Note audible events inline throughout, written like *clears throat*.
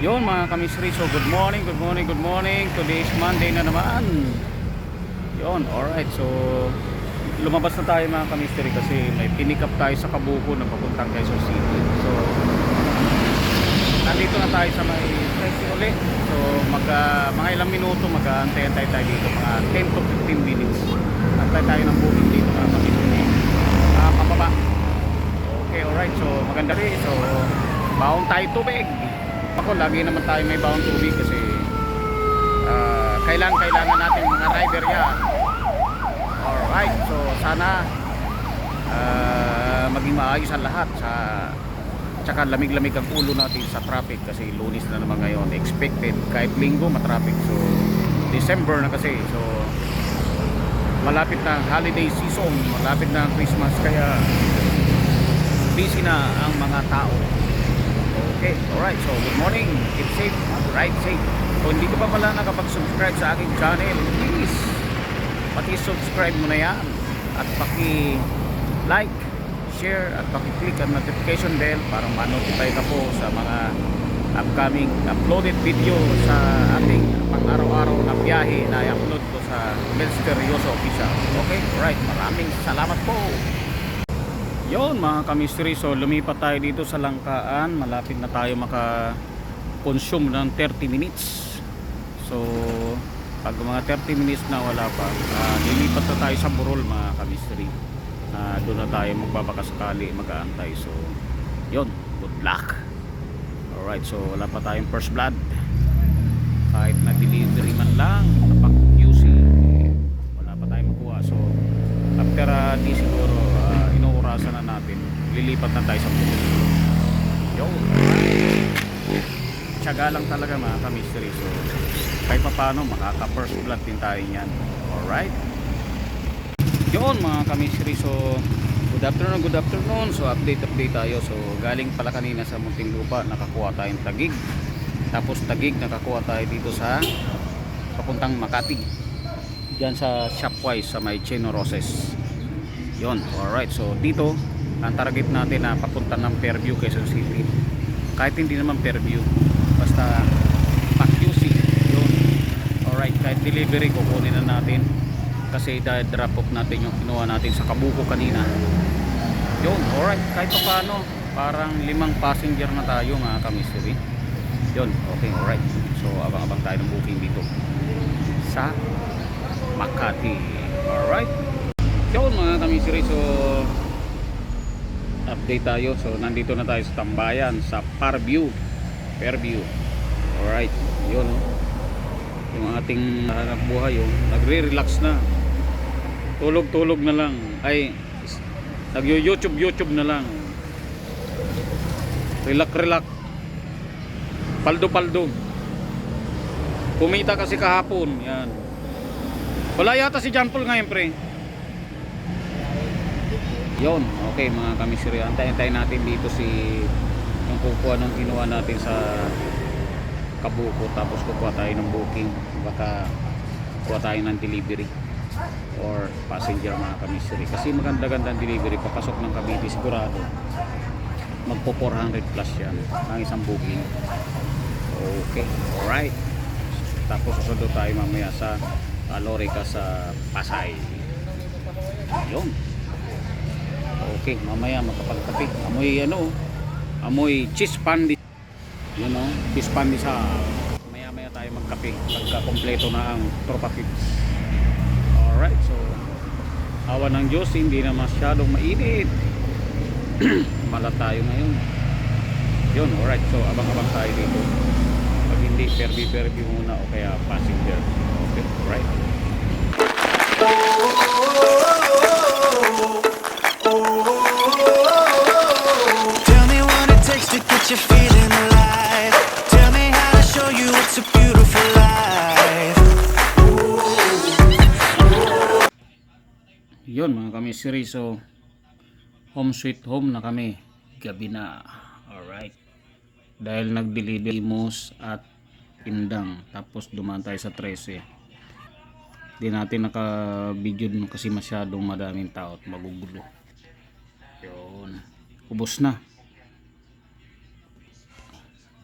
kamisri. So good morning, good morning, good morning. Today is Monday na naman. Yun, alright. So lumabas na tayo mga kamisri kasi may pinik up tayo sa Kabuko na papuntang Quezon City. So nandito na tayo sa may presi uli. So mag, ah, mga ilang minuto mag-aantay-antay tayo dito. Mga 10 to 15 minutes. Antay tayo ng booking dito mga kamisri. Ah, pababa. Okay, alright. So maganda rin. So baon tayo tubig. Ako lagi naman tayo may baon tubig kasi ah, kailangan kailangan natin mga rider yan. Alright. So sana ah, maging maayos ang lahat sa tsaka lamig-lamig ang ulo natin sa traffic kasi lunis na naman ngayon expected kahit linggo matraffic so December na kasi so malapit na ang holiday season malapit na ang Christmas kaya busy na ang mga tao okay alright so good morning keep safe ride safe kung hindi ka pa pala nakapag-subscribe sa aking channel please paki-subscribe mo na yan at paki-like share at paki-click ang notification bell para ma-notify ka po sa mga upcoming uploaded video sa ating pang-araw-araw na biyahe na i-upload ko sa Misterioso Official. Okay? Alright. Maraming salamat po. Yon mga kamistry. So lumipat tayo dito sa Langkaan. Malapit na tayo maka-consume ng 30 minutes. So pag mga 30 minutes na wala pa, uh, lilipat na tayo sa Burol mga kamistry. Uh, doon na tayo magbabakasakali, mag-aantay. So yon good luck. Alright, so wala pa tayong first blood. Kahit na delivery man lang, napak QC, wala pa tayong makuha. So, after uh, di siguro, uh, inuurasan na natin, lilipat na tayo sa Bukid. Yo, Tiyaga lang talaga mga ka-mystery. So, kahit pa paano, makaka-first blood din tayo niyan. Alright? Yun mga ka-mystery. So, Good afternoon, good afternoon. So update update tayo. So galing pala kanina sa Muntinlupa, nakakuha tayong tagig. Tapos tagig nakakuha tayo dito sa papuntang Makati. Diyan sa Shopwise sa may Chino Roses. 'Yon. Alright. So dito ang target natin na papunta ng Fairview, Quezon City. Kahit hindi naman Fairview, basta PAC-QC. 'Yon. Alright, kahit delivery kukunin na natin. Kasi dahil drop off natin yung kinuha natin sa Kabuko kanina. Yun alright. Kahit pa paano parang limang passenger na tayo mga kamisiri yun okay alright. So abang abang tayo ng booking dito. Sa Makati. Alright. Yun mga kamisiri so update tayo. So nandito na tayo sa tambayan sa Parview Fairview. Alright. Yun oh. yung ating hanap buhay oh, nagre-relax na. Tulog-tulog na lang. Ay nagyo-youtube youtube na lang. Relax relax paldo paldo kumita kasi kahapon. Yan. Wala yata si John Paul ngayon pre yon okay mga kamisiri antayin natin dito si yung kukuha ng kinuha natin sa kabuko. Tapos kukuha tayo ng booking. Baka kuha tayo ng delivery or passenger mga kamisiri kasi maganda-ganda delivery. Papasok ng Cavite sigurado magpo 400 plus yan ang isang booking. Okay alright. Tapos susunod tayo mamaya sa Alorica sa Pasay. Yun okay mamaya makapagkape amoy ano amoy cheese pandi yun o cheese pandi sa maya maya tayo magkape pagka kompleto na ang tropa pips Alright, so awa ng Diyos, hindi na masyadong mainit. *clears throat* Malat tayo ngayon. Yun, alright, so abang-abang tayo dito. Pag hindi, perbi-perbi muna o kaya passenger. Okay, alright. Yun mga kami so home sweet home na kami. Gabi na. Alright. Dahil nag-deliver mos at pindang. Tapos dumaan tayo sa 13. Di natin naka-video dun kasi masyadong madaming tao at magugulo. Yun. Ubos na.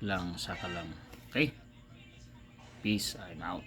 Lang, saka lang. Okay? Peace. I'm out.